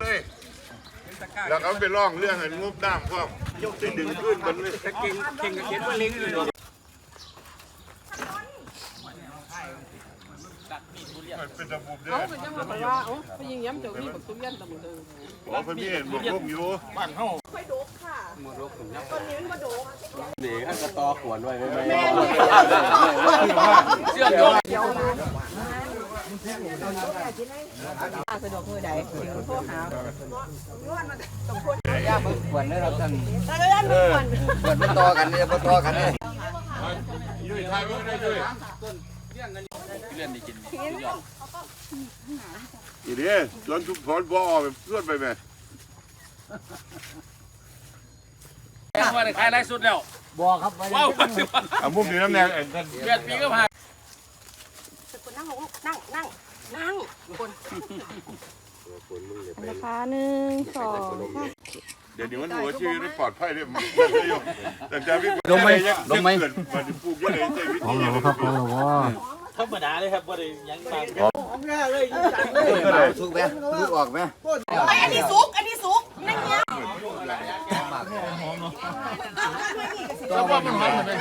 เลยแล้วเขาไปร้องเรื่องไอ้งบน้ำพวกจะดึงขึ้นมันเลยเก่งเก่งกับเก่งว่าลิงเลยเป็นระบบเด้เอาอก็ยังมาบอกว่าเอ้าไปยิงย้ำเจ้านี่บักตุ้มยันตะมือเดิมบอกเพิ่นมีเห็นบอกพวกอยู่บ้านเฮานี่ข้างกระตอขวนไว้ไม่ไม่เชื่อโยง สะดวกมือใดโทรหาย่าเบิ่งขวนนะครับท่านแล้วยันมือก่อนขวนมันต่อกันเนี่ยบ่ต่อกันเนี่ยยุ่ยทายไว้ได้ยุ่ยเรื่องดีกินอีเด้สวนทุกผลบ่อแบบเพื่อนไปไหมว่าได้ขายไรสุดแล้วบ่ครับไว้ว้าวเอามุมนี้น้ำแดงไอ้ท่านเดือนปีก็ผ่าน นั่งลงนั่งนั่งนั่งคนนะคะหนึ่งสองเดี๋ยวนี้มันหัวชีวิตไม่ปลอดภัยเลยมันแต่จะพี่ลงไหมลงไหมเกิดมันปลูกยังไงใจวิธียังไงธรรมดาเลยครับว่าได้ยังบางสุกไหมลูกออกไหมไอ้อันนี้สุกอันนี้สุกนั่งเงี้ยก็ว่ามันมันเลย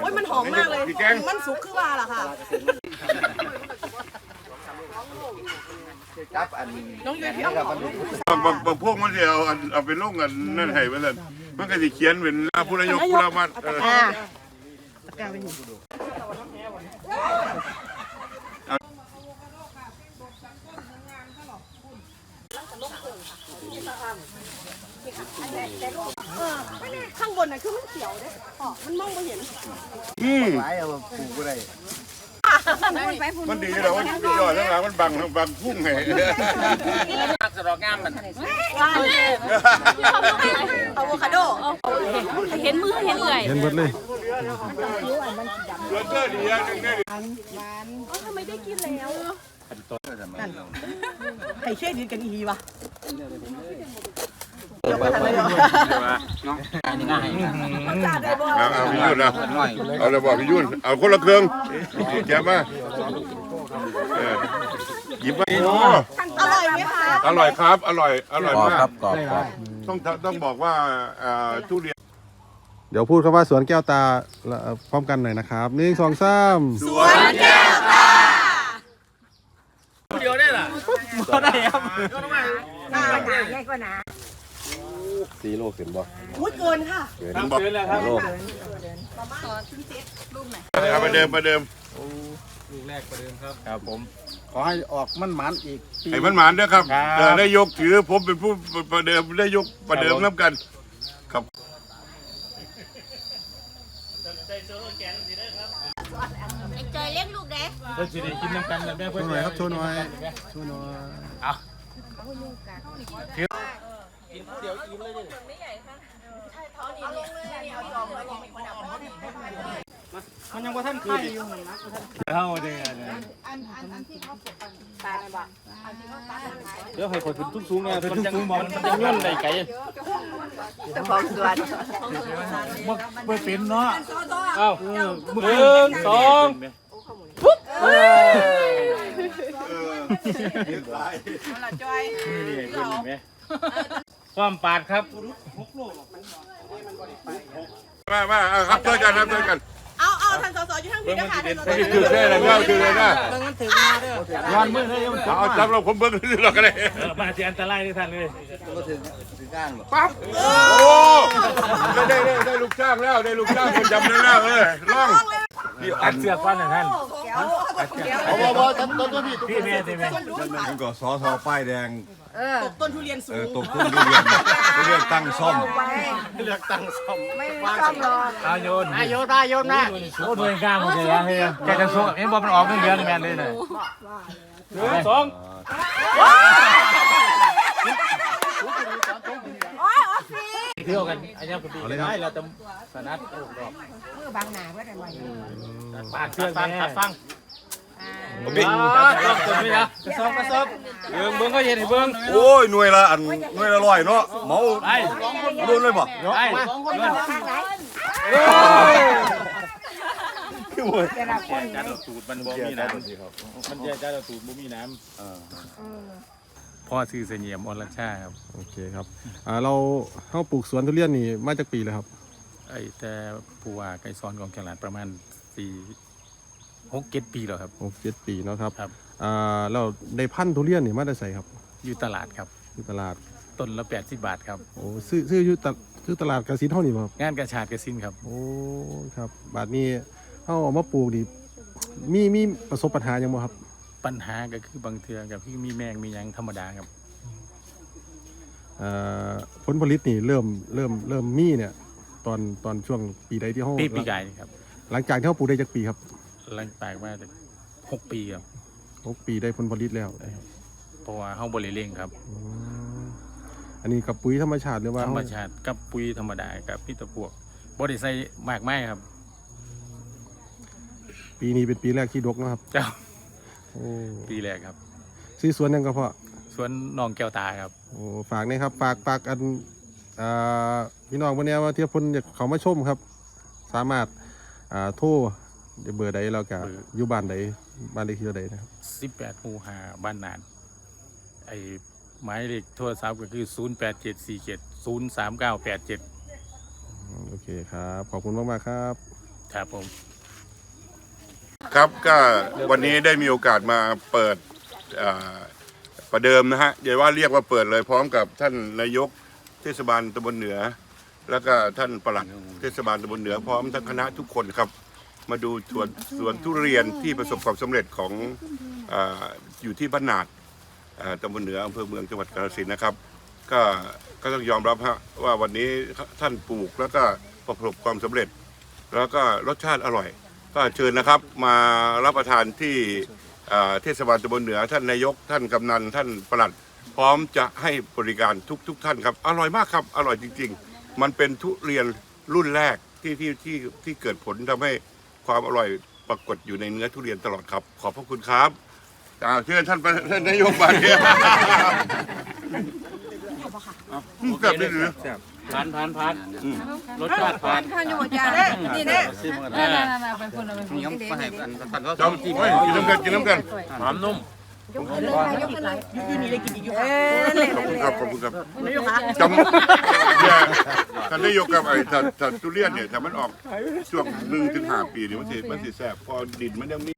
โอ้ยมันหอมมากเลยพี่แกงมันสุกคือว่าล่ะค่ะจับอันน้องยุ้ยพี่เอาของบางบางบางพวกมันจะเอาอันเอาไปลงกันนั่นให้ไว้เลยมันก็สิเขียนเป็นหน้าผู้นายกผู้รามัดเอออ่า ข้างบนน่ะคือมันเขียวเด้อ๋อมันมองไม่เห็นอืมไว้เอาปลูกบ่ได้มันดีแล้วมันยอดทั้งหลังมันบังบังพุ่งให้มักสะดอกงามมันอะโวคาโดเห็นมือเห็นเอื่อยเพื่อนเพื่อดีอย่างหนึงได้ดิไข่เช่ดินกันอีวะ เอาเอาพี่ยุ่นนะเอาเลยบอกพี่ยุ่นเอาคนละเครื่องแกมาหยิบมาโอ้อร่อยไหมคะอร่อยครับ อร่อย อร่อยมากกรอบกรอบต้องต้องบอกว่าอ่อทุเรียน เดี๋ยวพูดคำว่าสวนแก้วตาพร้อมกันหน่อยนะครับหนึ่งสองสามสวนแก้วตาเดียวได้ล่ะก็ได้ครับ สี่โลขึ้นบ่อุ้ยเกินค่ะทำเกินแล้วครับโลเอาไปเดิมไปเดิมลูกแรกประเดิมครับครับผม ขอให้ออกมันหมันอีกไอ้มันหมานเด้อครับครับเออได้ยกถือผมเป็นผู้ประเดิมได้ยกประเดิมน้ำกันครับจอยเลี้ยงลูกเด็กเพื่อสิได้กินน้ำกันแล้วแม่โชเพื่อนว์หน่อยครับโชว์หน่อยโชว์หน่อย มันยังว่าท่านคืออยู่เท่าเดียวเดี๋ยวให้คนขึ้นสูงเนี่ยมันยังมันยังย่นได้ไกลเจ้าของสวนเมื่อเป็นเนาะเอ้าหนึ่งสอง ความปาดครับมามาเอาครับช่วยกันครับช่วยกันเอาเอาท่านสสอยู่ทั้งพี่นะคะท่านสสไม่ได้ถือได้แล้วไม่เอาถือเลยนะย้อนมือเลยมันเอาเอาจับเราผมเบิ้งถือเราก็ได้มาที่อันตรายที่ท่านเลยบ่ถึงถึงก้างหรอกปั๊บโอ้ได้ได้ได้ลูกจ้างแล้วได้ลูกจ้างคนจำได้แล้วเออล่อง อัดเสือกฟันนะท่านบ่บ่บ่ต้นต้นต้นพี่พี่แม่พี่แม่มันก็สอทอป้ายแดงตกต้นทุเรียนสูเอองตกทุ่งทุเรียนทุเรียนตั้งซ่อมเลือกตั้งซ่อมไม่ซ่อมหรอกอาโยนอาโยนอาโยนนะโอ้หน่วยกลางหมดเลยเฮ้ยแกจะสู้เอ็มบอลมันออกเงินเดือนแมนเลยนะหนึ่งสอง เที่ยวกันอันนี้คุณปีได้เราจะสนัดโอ้รอบมือบางหนาเพื่อนอะไรปาดเครื่องแม่ตัดฟังบิ๊กตัดฟังตัวนี้นะกระซอบกระซอบเบิ้งเบิ้งก็เย็นให้เบิ้งโอ้ยหน่วยละอันหน่วยละร้อยเนาะเหมาไอ้โดนเลยบ่ไอ้จัดสูตรมันบ่มีน้ำมันจะจะตูดบ่มีน้ำ พ่อซื้อเสนียมอรชาครับโอเคครับอ่าเราเข้าปลูกสวนทุเรียนนี่มาจากปีแล้วครับไอ้แต่ผู้ว่าไก่ซ้อนของแกลาดประมาณสี่หกเจ็ดปีแล้วครับ หกเจ็ดปีเนาะครับครับ อ่าเราได้พันธุ์ทุเรียนนี่มาได้ใส่ครับอยู่ตลาดครับ ที่ตลาดต้นละแปดสิบบาทครับ โอ้ซื้อซื้ออยู่ตลซื้อตลาดกระสินเท่านี้บ่ครับ งานกระชาดกระสินครับ โอ้ครับบาทนี้เอาเอามาปลูกดิมีมีประสบปัญหาหยังบ่ครับ ปัญหาก็คือบางเทือกับที่มีแมงมีหยังธรรมดาครับ เอ่อผลผลิตนี่เริ่มเริ่มเริ่มมีเนี่ย ตอนตอนช่วงปีใดที่เฮาปีปีกายนี่ครับ หลังจากที่เฮาปลูกได้จักปีครับหลังจากมาจากหกปีครับ หกปีได้ผลผลิตแล้วเพราะว่าเฮาบริเร่งครับ อืมอันนี้กับปุ๋ยธรรมชาติหรือว่าธรรมเฮาชาติกับปุ๋ยธรรมดากับพิษตะพวกบริใส่มากไม้ครับ ปีนี้เป็นปีแรกที่ดกนะครับ เจ้า โอ้ปีแรกครับ ซื้อสวนยังก็พอสวนหนองแก้วตาครับ โอ้ฝากนี่ครับ ฝากฝากอันอ่าพี่น้องวันนี้ว่าเทียบพนอยากเขามาชมครับ สามารถอ่าโทรเบอร์ใดแล้วก็เบอร์ อยู่บ้านใดบ้านเลขที่ใดนะครับสิบแปดหูหาบ้านนาน ไอ้หมายเลขโทรศัพท์ก็คือศูนย์แปดเจ็ดสี่เจ็ดศูนย์สามเก้าแปดเจ็ดอืมโอเคครับ ขอบคุณมากมากๆครับ ครับผม ครับก็วันนี้ได้มีโอกาสมาเปิดประเดิมนะฮะอย่าว่าเรียกว่าเปิดเลยพร้อมกับท่านนายกเทศบาลตำบลเหนือ แล้วก็ท่านปลัดเทศบาลตำบลเหนือพร้อมทั้งคณะทุกคนครับ มาดูสวนสวนทุเรียนที่ประสบความสำเร็จของออยู่ที่บ้านนาดตำบลเหนืออำเภอเมืองจังหวัดกาฬสินธุ์นะครับ ก็ก็ต้องยอมรับฮะว่าวันนี้ท่านปลูกแล้วก็ประสบความสำเร็จ แล้วก็รสชาติอร่อย ก็เชิญนะครับมารับประทานที่อ่าเทศบาลตำบลเหนือ ท่านนายกท่านกำนันท่านปลัด พร้อมจะให้บริการทุกทุกท่านครับ อร่อยมากครับ อร่อยจริง ๆ มันเป็นทุเรียนรุ่นแรกที่ที่ที่ที่เกิดผลทำให้ความอร่อยปรากฏอยู่ในเนื้อทุเรียนตลอดครับ ขอบพระคุณครับอ่าเชิญท่านประท่านนายกมาเนี่ยเกือบได้หรือ ผ่านผ่านผ่านรสชาติผ่านท่านอยู่จ้าเด้นี่เด้ยังไม่ให้กันท่านก็จำกินน้ำกันกินน้ำกันหอมนุ่ม ยกขึ้นเลยค่ะยกขึ้นเลยอยู่นี่เลยกินอีกอยู่ค่ะเออนั่นแหละขอบนั่นคุณแหครัละบขอบคุณครับนายกคะจำเนี่ยท่านนายกกับไอ้ถ้าถ้าทุเรียนเนี่ยถ้ามันออกช่วงหนึ่งถึงห้าปีเนี่ยมันสิมันสิแซ่บพอดินมันยังมี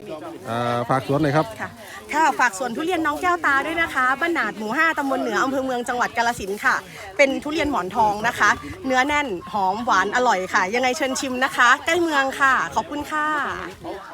อ่าฝากสวนหน่อยครับ ค่ะค่ะฝากสวนทุเรียนน้องแก้วตาด้วยนะคะ บ้านนาดหมู่ 5ตำบลเหนืออำเภอเมืองจังหวัดกาฬสินธุ์ค่ะ เป็นทุเรียนหมอนทองนะคะ เนื้อแน่น หอมหวานอร่อยค่ะ ยังไงเชิญชิมนะคะ ใกล้เมืองค่ะ ขอบคุณค่ะ